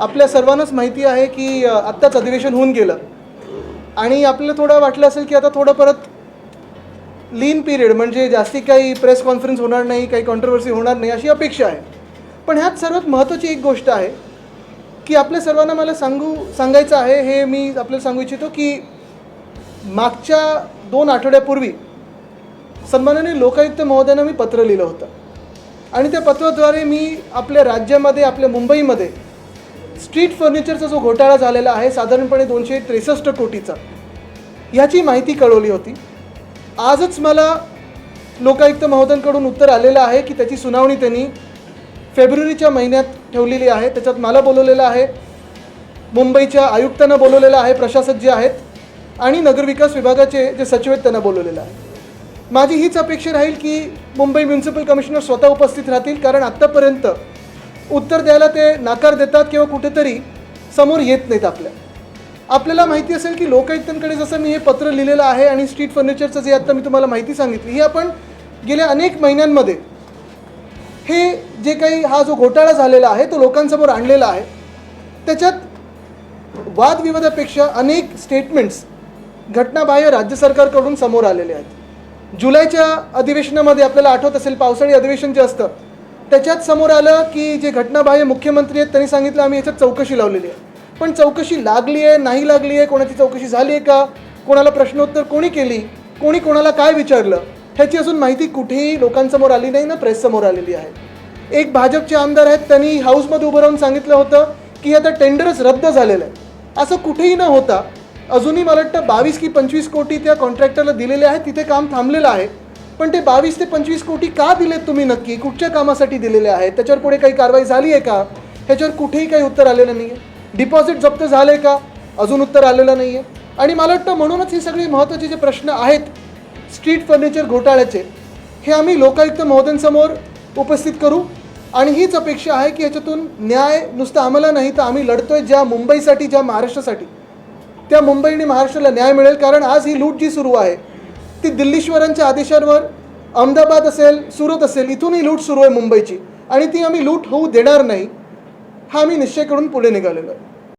आपल्या सर्वांनाच माहिती आहे की आत्ताच अधिवेशन होऊन गेलं. आणि आपल्याला थोडं वाटलं असेल की आता थोडं परत लीन पिरियड म्हणजे जास्ती काही प्रेस कॉन्फरन्स होणार नाही काही कॉन्ट्रोवर्सी होणार नाही अशी अपेक्षा आहे. पण ह्यात सर्वात महत्त्वाची एक गोष्ट आहे की आपल्या सर्वांना मला सांगू सांगायचं आहे हे मी आपल्याला सांगू इच्छितो की मागच्या दोन आठवड्यापूर्वी सन्मानाने लोकायुक्त महोदयांना मी पत्र लिहिलं होतं. आणि त्या पत्राद्वारे मी आपल्या राज्यामध्ये आपल्या मुंबईमध्ये स्ट्रीट फर्निचरचा जो घोटाळा झालेला आहे साधारणपणे दोनशे त्रेसष्ट कोटीचा ह्याची माहिती कळवली होती. आजच मला लोकायुक्त महोदयांकडून उत्तर आलेलं आहे की त्याची सुनावणी त्यांनी फेब्रुवारीच्या महिन्यात ठेवलेली आहे. त्याच्यात मला बोलवलेलं आहे मुंबईच्या आयुक्तांना बोलवलेलं आहे प्रशासक जे आहेत आणि नगरविकास विभागाचे जे सचिव आहेत त्यांना बोलवलेलं आहे. माझी हीच अपेक्षा राहील की मुंबई म्युन्सिपल कमिशनर स्वतः उपस्थित राहतील कारण आत्तापर्यंत उत्तर द्यायला ते नाकार देतात किंवा कुठेतरी समोर येत नाहीत आपल्या. आपल्याला माहिती असेल की लोकायुक्तांकडे जसं मी हे पत्र लिहिलेलं आहे आणि स्ट्रीट फर्निचरचं जे आत्ता मी तुम्हाला माहिती सांगितली ही आपण गेल्या अनेक महिन्यांमध्ये हे जे काही हा जो घोटाळा झालेला आहे तो लोकांसमोर आणलेला आहे त्याच्यात वादविवादापेक्षा अनेक स्टेटमेंट्स घटनाबाह्य राज्य सरकारकडून समोर आलेले आहेत. जुलैच्या अधिवेशनामध्ये आपल्याला आठवत असेल पावसाळी अधिवेशन जे असतं त्याच्यात समोर आलं की जे घटनाबाह्य मुख्यमंत्री आहेत त्यांनी सांगितलं आम्ही याच्यात चौकशी लावलेली आहे. पण चौकशी लागली आहे नाही लागली आहे कोणाची चौकशी झाली आहे का? कोणाला प्रश्नोत्तर कोणी केली? कोणी कोणाला काय विचारलं? ह्याची अजून माहिती कुठेही लोकांसमोर आली नाही ना प्रेससमोर आलेली आहे. एक भाजपचे आमदार आहेत त्यांनी हाऊसमध्ये उभं राहून सांगितलं होतं की आता टेंडरच रद्द झालेलं आहे. असं कुठेही न होता अजूनही मला वाटतं बावीस की पंचवीस कोटी त्या कॉन्ट्रॅक्टरला दिलेले आहेत तिथे काम थांबलेलं आहे. पण ते बावीस ते पंचवीस कोटी का दिलेत तुम्ही नक्की? कुठच्या कामासाठी दिलेले आहेत? त्याच्यावर पुढे काही कारवाई झाली आहे का? ह्याच्यावर कुठेही काही उत्तर आलेलं नाही आहे डिपॉझिट जप्त झालं आहे का? अजून उत्तर आलेलं नाही आहे आणि मला वाटतं म्हणूनच हे सगळे महत्त्वाचे जे प्रश्न आहेत स्ट्रीट फर्निचर घोटाळ्याचे हे आम्ही लोकायुक्त महोदयांसमोर उपस्थित करू. आणि हीच अपेक्षा आहे की ह्याच्यातून न्याय नुसतं आम्हाला नाही तर आम्ही लढतोय ज्या मुंबईसाठी ज्या महाराष्ट्रासाठी. त्या मुंबई आणि महाराष्ट्राला न्याय मिळेल कारण आज ही लूट जी सुरू आहे. ती दिल्लीश्वरांच्या आदेशांवर अहमदाबाद असेल सुरत असेल इथूनही लूट सुरू आहे मुंबईची. आणि ती आम्ही लूट होऊ देणार नाही हा आम्ही निश्चय करून पुढे निघालेलो आहे.